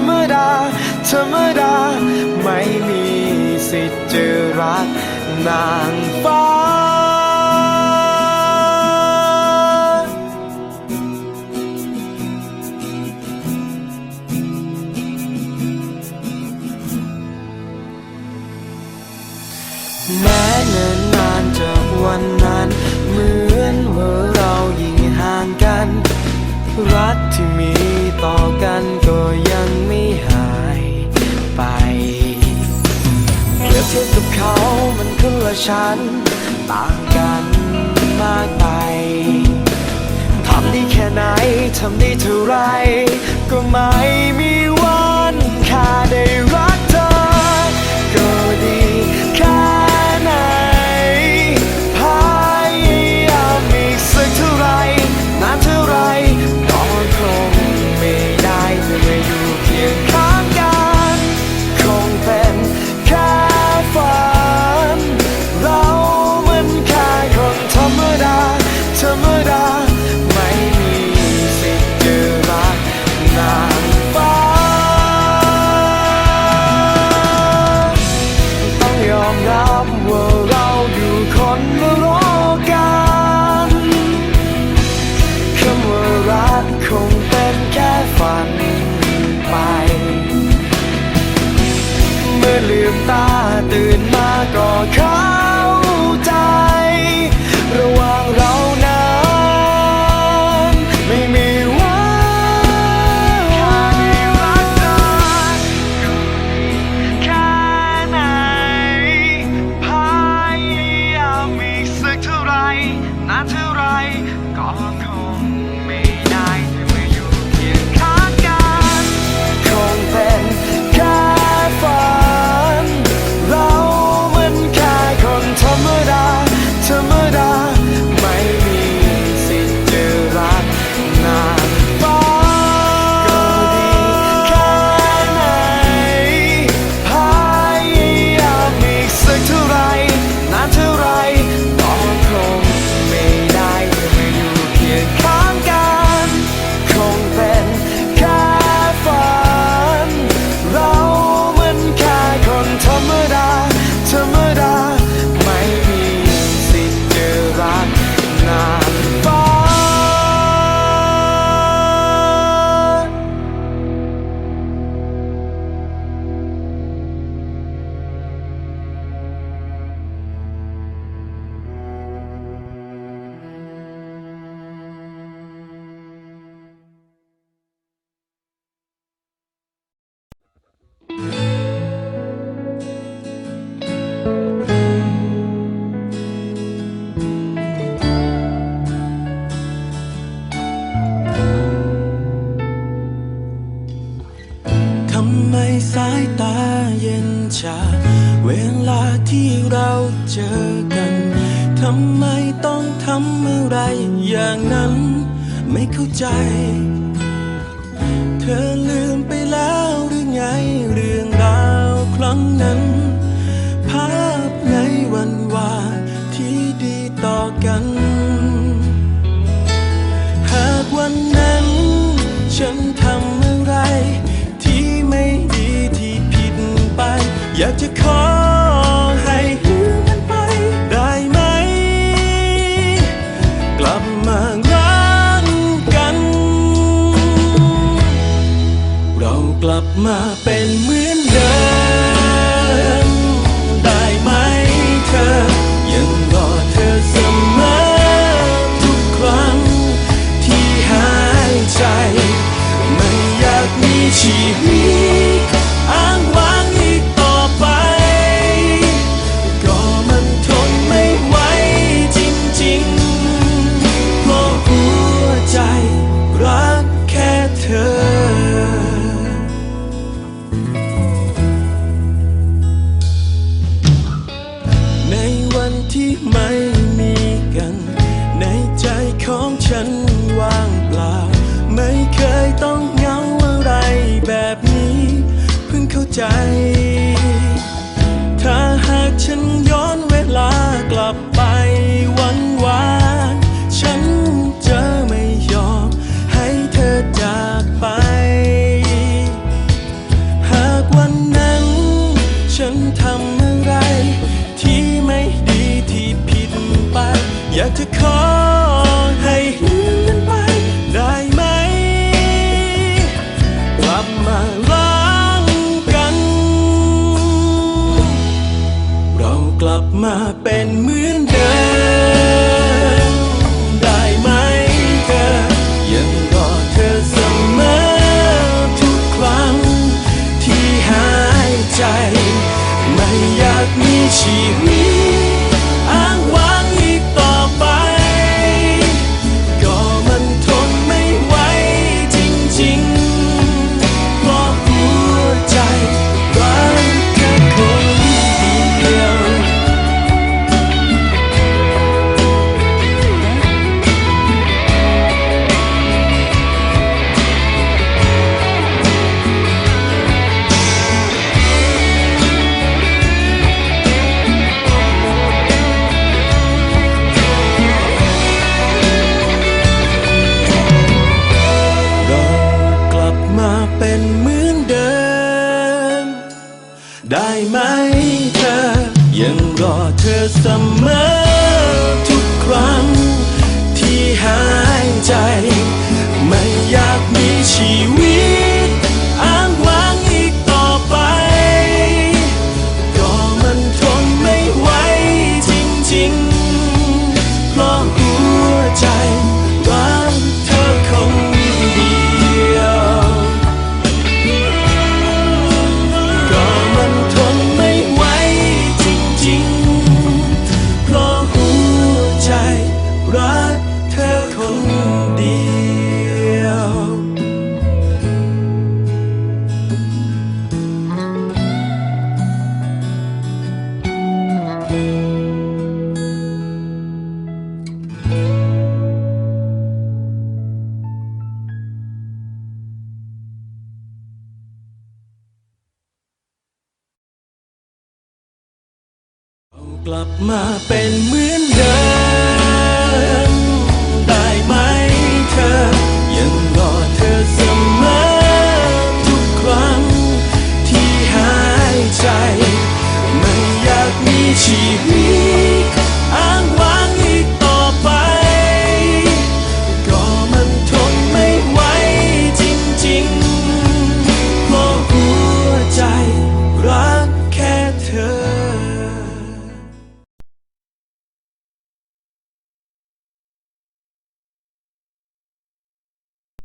รรมดา ธรรมดา ไม่มีสิทธิ์จะรักนางฟ้า แม้เนิ่นนานจากวันนั้น เหมือนว่าเรายิ่งห่างกัน รักที่ ฉันคนละชั้นต่างกันมากไปทำได้แค่ไหน ทำได้เท่าไร ก็ไม่มีำไมต้องทำอะไรอย่างนั้น ไม่เข้าใจ เธอลืมไปแล้วหรือไงเรื่องราวครั้งนั้น ภาพในวันวานที่ดีต่อกัน หากวันนั้น ฉันทำอะไร ที่ไม่ดีที่ผิดไป อยากจะขอให้ับมาเป็นเหมือนเดิม ได้ไหมเธอ ยังรอเธอเสมอทุกครั้ง ที่หายใจ ไม่อยากมีชีวิต to come. เป็นเหมือนเดิม ได้ไหมเธอ ยังรอเธอเสมอทุกครั้ง ที่หายใจ ไม่อยากมีชีวิต กลับมาเป็นเมื่อ